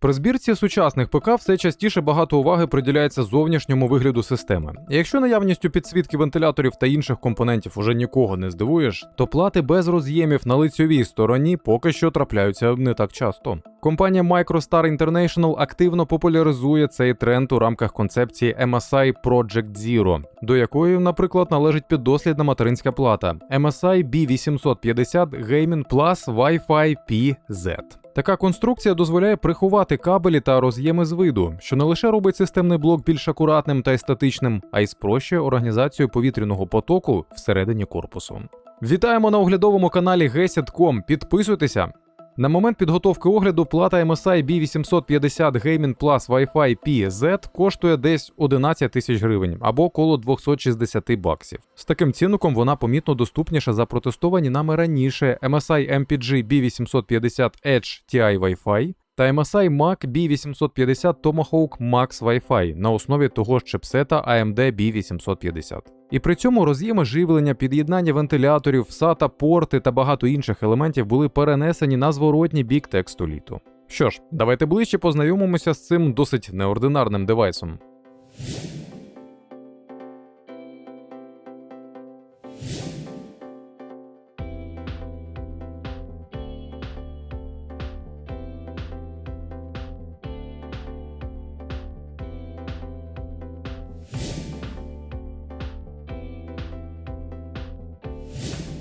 При збірці сучасних ПК все частіше багато уваги приділяється зовнішньому вигляду системи. Якщо наявністю підсвітки вентиляторів та інших компонентів уже нікого не здивуєш, то плати без роз'ємів на лицьовій стороні поки що трапляються не так часто. Компанія MicroStar International активно популяризує цей тренд у рамках концепції MSI Project Zero, до якої, наприклад, належить піддослідна материнська плата MSI B850 Gaming Plus Wi-Fi PZ. Така конструкція дозволяє приховати кабелі та роз'єми з виду, що не лише робить системний блок більш акуратним та естетичним, а й спрощує організацію повітряного потоку всередині корпусу. Вітаємо на оглядовому каналі Gesit.com. Підписуйтеся. На момент підготовки огляду плата MSI B850 Gaming Plus Wi-Fi PZ коштує десь 11 тисяч гривень або коло 260 баксів. З таким цінником вона помітно доступніша за протестовані нами раніше MSI MPG B850 Edge TI Wi-Fi та MSI Mac B850 Tomahawk Max Wi-Fi на основі того ж чипсета AMD B850. І при цьому роз'єми живлення, під'єднання вентиляторів, сата, порти та багато інших елементів були перенесені на зворотній бік тексту літу. Що ж, давайте ближче познайомимося з цим досить неординарним девайсом.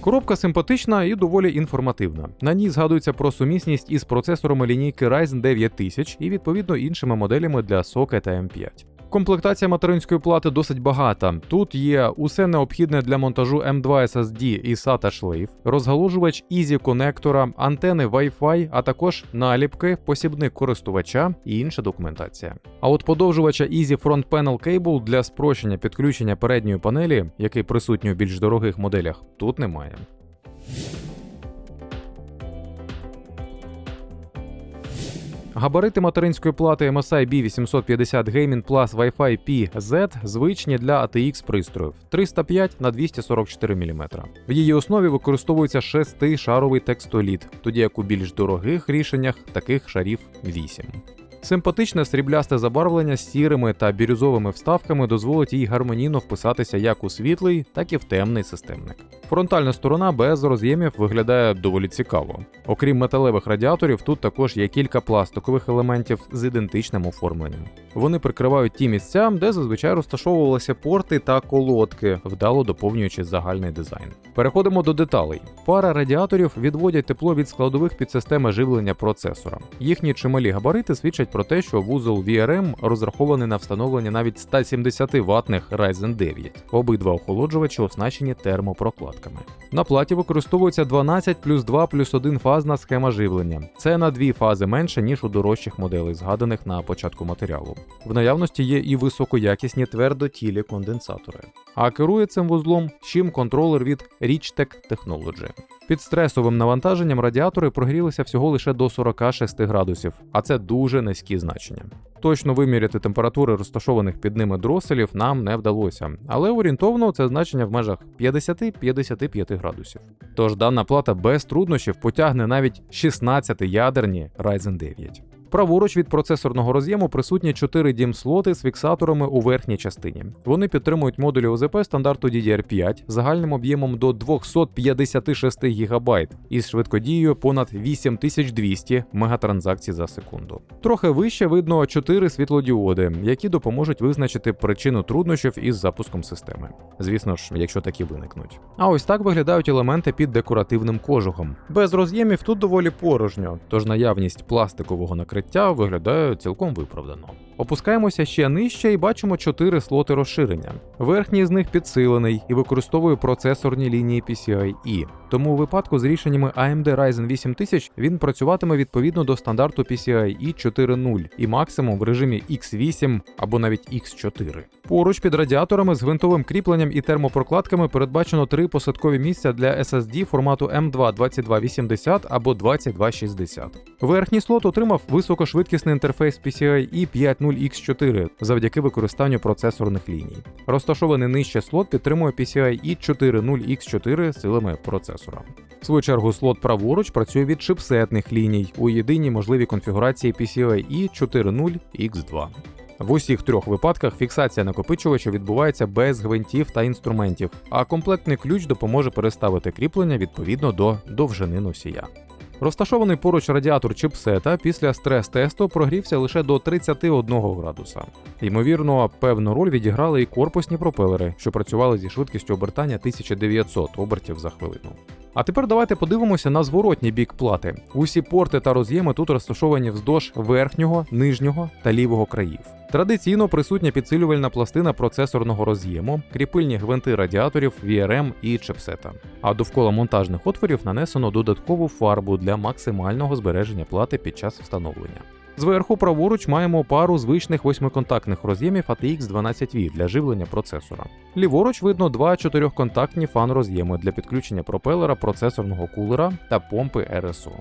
Коробка симпатична і доволі інформативна. На ній згадується про сумісність із процесорами лінійки Ryzen 9000 і відповідно іншими моделями для SOCA та M5. Комплектація материнської плати досить багата. Тут є усе необхідне для монтажу M2 SSD і SATA шлейф, розгалужувач Easy конектора, антени Wi-Fi, а також наліпки, посібник користувача і інша документація. А от подовжувача Easy Front Panel Cable для спрощення підключення передньої панелі, який присутній у більш дорогих моделях, тут немає. Габарити материнської плати MSI B850 Gaming Plus Wi-Fi PZ звичні для ATX пристроїв 305 на 244 мм. В її основі використовується 6-шаровий текстоліт, тоді як у більш дорогих рішеннях таких шарів 8. Симпатичне сріблясте забарвлення з сірими та бірюзовими вставками дозволить їй гармонійно вписатися як у світлий, так і в темний системник. Фронтальна сторона без роз'ємів виглядає доволі цікаво. Окрім металевих радіаторів, тут також є кілька пластикових елементів з ідентичним оформленням. Вони прикривають ті місця, де зазвичай розташовувалися порти та колодки, вдало доповнюючи загальний дизайн. Переходимо до деталей. Пара радіаторів відводять тепло від складових підсистеми живлення процесора. Їхні чималі габарити свідчать про те, що вузол VRM розрахований на встановлення навіть 170 ватних Ryzen 9. Обидва охолоджувачі оснащені термопрокладками. На платі використовується 12 плюс 2 плюс 1 фазна схема живлення. Це на дві фази менше, ніж у дорожчих моделей, згаданих на початку матеріалу. В наявності є і високоякісні твердотілі конденсатори. А керує цим вузлом щим контролер від Richtek Technology. Під стресовим навантаженням радіатори прогрілися всього лише до 46 градусів, а це дуже низькі значення. Точно виміряти температури розташованих під ними дроселів нам не вдалося, але орієнтовно це значення в межах 50-55 градусів. Тож дана плата без труднощів потягне навіть 16 ядерні Ryzen 9. Праворуч від процесорного роз'єму присутні 4 дім слоти з фіксаторами у верхній частині. Вони підтримують модулі ОЗП стандарту DDR5 загальним об'ємом до 256 ГБ із швидкодією понад 8200 мегатранзакцій за секунду. Трохи вище видно 4 світлодіоди, які допоможуть визначити причину труднощів із запуском системи. Звісно ж, якщо такі виникнуть. А ось так виглядають елементи під декоративним кожухом. Без роз'ємів тут доволі порожньо, тож наявність пластикового накриття виглядає цілком виправдано. Опускаємося ще нижче і бачимо чотири слоти розширення. Верхній з них підсилений і використовує процесорні лінії PCIe. Тому у випадку з рішеннями AMD Ryzen 8000 він працюватиме відповідно до стандарту PCIe 4.0 і максимум в режимі X8 або навіть X4. Поруч під радіаторами з гвинтовим кріпленням і термопрокладками передбачено три посадкові місця для SSD формату M2 2280 або 2260. Верхній слот отримав високошвидкісний інтерфейс PCIe 5.0X4 завдяки використанню процесорних ліній. Розташований нижче слот підтримує PCIe 4.0X4 силами процесора. Процесора. В свою чергу, слот праворуч працює від чипсетних ліній у єдиній можливій конфігурації PCIe 4.0X2. В усіх трьох випадках фіксація накопичувача відбувається без гвинтів та інструментів, а комплектний ключ допоможе переставити кріплення відповідно до довжини носія. Розташований поруч радіатор чипсета після стрес-тесту прогрівся лише до 31 градуса. Ймовірно, певну роль відіграли і корпусні пропелери, що працювали зі швидкістю обертання 1900 обертів за хвилину. А тепер давайте подивимося на зворотній бік плати. Усі порти та роз'єми тут розташовані вздовж верхнього, нижнього та лівого країв. Традиційно присутня підсилювальна пластина процесорного роз'єму, кріпильні гвинти радіаторів, VRM і чипсета. А довкола монтажних отворів нанесено додаткову фарбу максимального збереження плати під час встановлення. Зверху праворуч маємо пару звичних восьмиконтактних роз'ємів ATX 12V для живлення процесора. Ліворуч видно два чотирьохконтактні фан-роз'єми для підключення пропелера процесорного кулера та помпи RSO.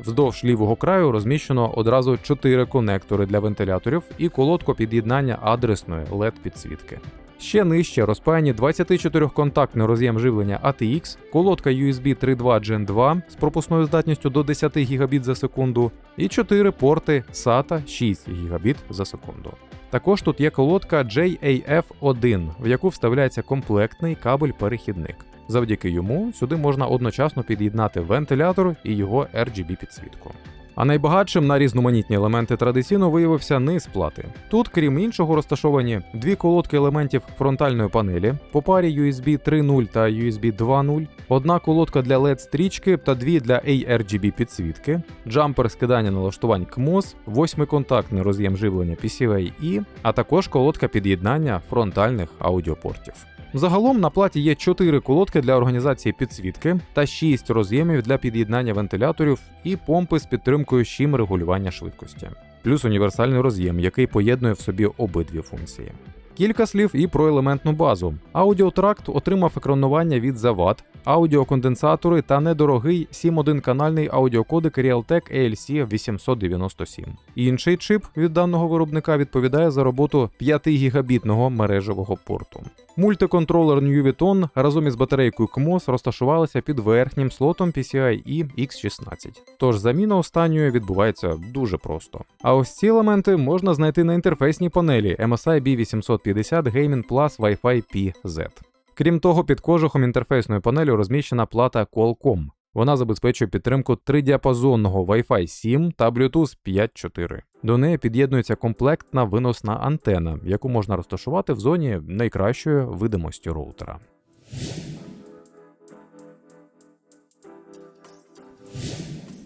Вздовж лівого краю розміщено одразу 4 конектори для вентиляторів і колодку під'єднання адресної LED підсвітки. Ще нижче розпаяні 24-контактний роз'єм живлення ATX, колодка USB 3.2 Gen 2 з пропускною здатністю до 10 Гбіт за секунду, і 4 порти SATA 6 Гбіт за секунду. Також тут є колодка JAF1, в яку вставляється комплектний кабель-перехідник. Завдяки йому сюди можна одночасно під'єднати вентилятор і його RGB підсвітку. А найбагатшим на різноманітні елементи традиційно виявився низ плати. Тут, крім іншого, розташовані дві колодки елементів фронтальної панелі, по парі USB 3.0 та USB 2.0, одна колодка для LED стрічки та дві для ARGB підсвітки, джампер скидання налаштувань CMOS, восьмиконтактний роз'єм живлення PCIe, а також колодка під'єднання фронтальних аудіопортів. Загалом на платі є 4 колодки для організації підсвітки та 6 роз'ємів для під'єднання вентиляторів і помпи з підтримкою щім регулювання швидкості, плюс універсальний роз'єм, який поєднує в собі обидві функції. Кілька слів і про елементну базу. Аудіотракт отримав екранування від Завад, аудіоконденсатори та недорогий 7.1 канальний аудіокодек Realtek ALC 897. Інший чип від даного виробника відповідає за роботу 5 гігабітного мережевого порту. Мультиконтролер Nuviton разом із батарейкою CMOS розташувалися під верхнім слотом PCIe X16. Тож заміна останньої відбувається дуже просто. А ось ці елементи можна знайти на інтерфейсній панелі MSI B850 Gaming Plus Wi-Fi PZ. Крім того, під кожухом інтерфейсної панелі розміщена плата Qualcomm. Вона забезпечує підтримку тридіапазонного Wi-Fi 7 та Bluetooth 5.4. До неї під'єднується комплектна виносна антена, яку можна розташувати в зоні найкращої видимості роутера.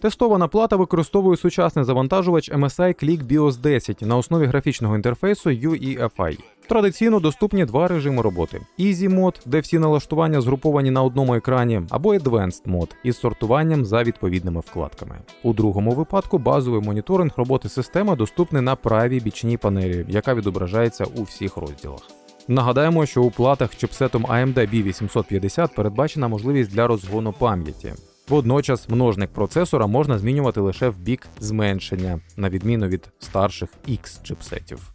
Тестована плата використовує сучасний завантажувач MSI Click BIOS 10 на основі графічного інтерфейсу UEFI. Традиційно доступні два режими роботи: Easy Mode, де всі налаштування згруповані на одному екрані, або Advanced Mode із сортуванням за відповідними вкладками. У другому випадку базовий моніторинг роботи системи доступний на правій бічній панелі, яка відображається у всіх розділах. Нагадаємо, що у платах чипсетом AMD B850 передбачена можливість для розгону пам'яті. Водночас множник процесора можна змінювати лише в бік зменшення, на відміну від старших X чипсетів.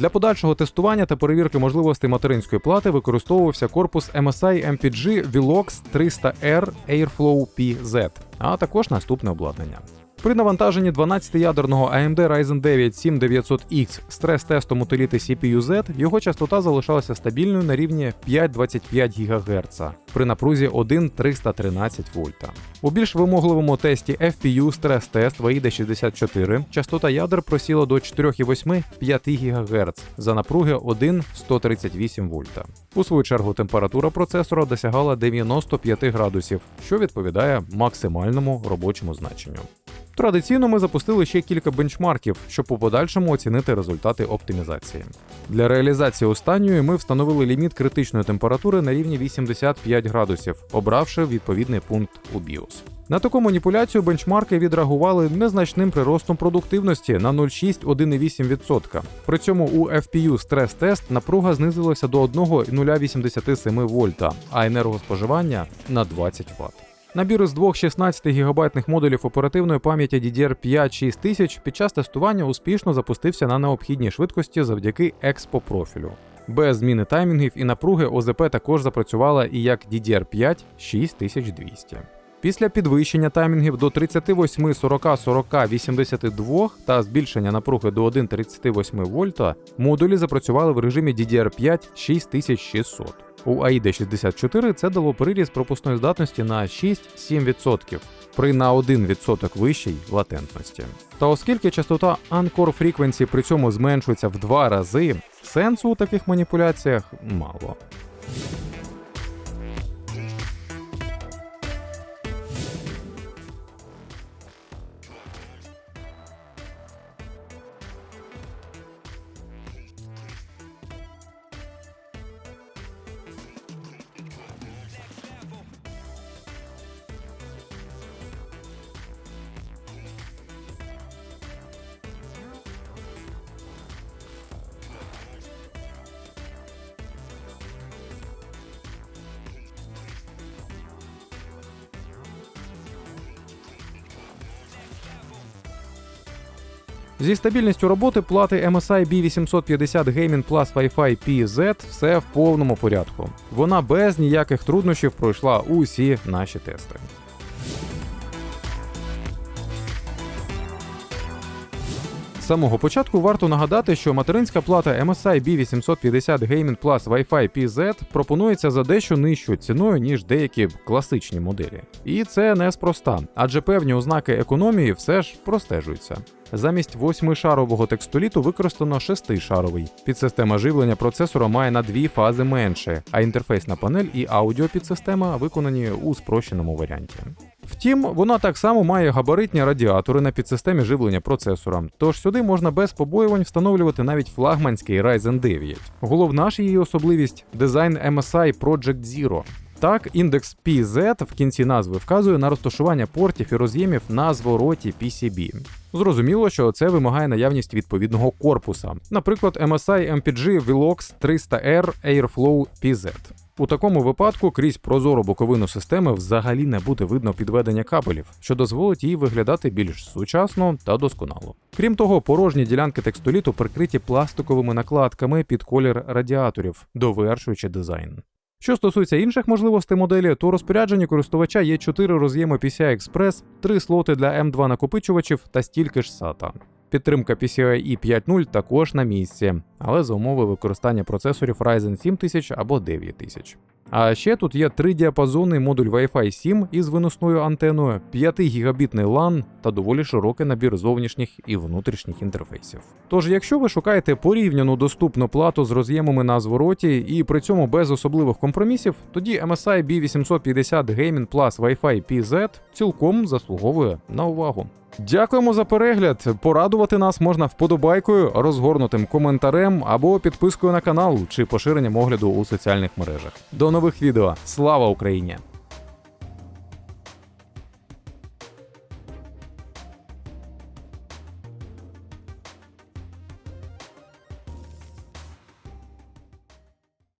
Для подальшого тестування та перевірки можливостей материнської плати використовувався корпус MSI MPG Velox 300R Airflow PZ, а також наступне обладнання. При навантаженні 12-ядерного AMD Ryzen 9 7900X стрес-тестом утиліти CPU-Z його частота залишалася стабільною на рівні 5,25 ГГц при напрузі 1,313 вольта. У більш вимогливому тесті FPU стрес-тест VIDA 64 частота ядер просіла до 4,8-5 ГГц за напруги 1,138 вольта. У свою чергу температура процесора досягала 95 градусів, що відповідає максимальному робочому значенню. Традиційно ми запустили ще кілька бенчмарків, щоб у подальшому оцінити результати оптимізації. Для реалізації останньої ми встановили ліміт критичної температури на рівні 85 градусів, обравши відповідний пункт у BIOS. На таку маніпуляцію бенчмарки відреагували незначним приростом продуктивності на 0,6-1,8%. При цьому у FPU стрес-тест напруга знизилася до 1,087 вольта, а енергоспоживання на 20 Вт. Набір із двох 16 гігабайтних модулів оперативної пам'яті DDR5 6000 під час тестування успішно запустився на необхідній швидкості завдяки експо профілю. Без зміни таймінгів і напруги ОЗП також запрацювала і як DDR5 6200. Після підвищення таймінгів до 38, 40, 40, 82 та збільшення напруги до 1,38 вольта, модулі запрацювали в режимі DDR5 6600. У AID 64 це дало приріст пропускної здатності на 6-7% при на 1% вищій латентності. Та оскільки частота Ancore Frequency при цьому зменшується в два рази, сенсу у таких маніпуляціях мало. Зі стабільністю роботи плати MSI B850 Gaming Plus Wi-Fi PZ все в повному порядку. Вона без ніяких труднощів пройшла усі наші тести. Самого початку варто нагадати, що материнська плата MSI B850 Gaming Plus Wi-Fi PZ пропонується за дещо нижчою ціною, ніж деякі класичні моделі. І це неспроста, адже певні ознаки економії все ж простежуються. Замість восьмишарового текстоліту використано шестишаровий. Підсистема живлення процесора має на дві фази менше, а інтерфейсна панель і аудіопідсистема виконані у спрощеному варіанті. Втім, вона так само має габаритні радіатори на підсистемі живлення процесора, тож сюди можна без побоювань встановлювати навіть флагманський Ryzen 9. Головна ж її особливість дизайн MSI Project Zero. Так, індекс PZ в кінці назви вказує на розташування портів і роз'ємів на звороті PCB. Зрозуміло, що це вимагає наявність відповідного корпуса, наприклад, MSI MPG Velox 300R Airflow PZ. У такому випадку крізь прозору боковину системи взагалі не буде видно підведення кабелів, що дозволить їй виглядати більш сучасно та досконало. Крім того, порожні ділянки текстоліту прикриті пластиковими накладками під колір радіаторів, довершуючи дизайн. Що стосується інших можливостей моделі, то у розпорядженні користувача є 4 роз'єми PCI Express, 3 слоти для M2 накопичувачів та стільки ж SATA. Підтримка PCIe 5.0 також на місці, але за умови використання процесорів Ryzen 7000 або 9000. А ще тут є тридіапазонний модуль Wi-Fi 7 із виносною антеною, 5 гігабітний LAN та доволі широкий набір зовнішніх і внутрішніх інтерфейсів. Тож, якщо ви шукаєте порівняну доступну плату з роз'ємами на звороті і при цьому без особливих компромісів, тоді MSI B850 Gaming Plus Wi-Fi PZ цілком заслуговує на увагу. Дякуємо за перегляд. Порадувати нас можна вподобайкою, розгорнутим коментарем або підпискою на канал чи поширенням огляду у соціальних мережах. До нових відео. Слава Україні!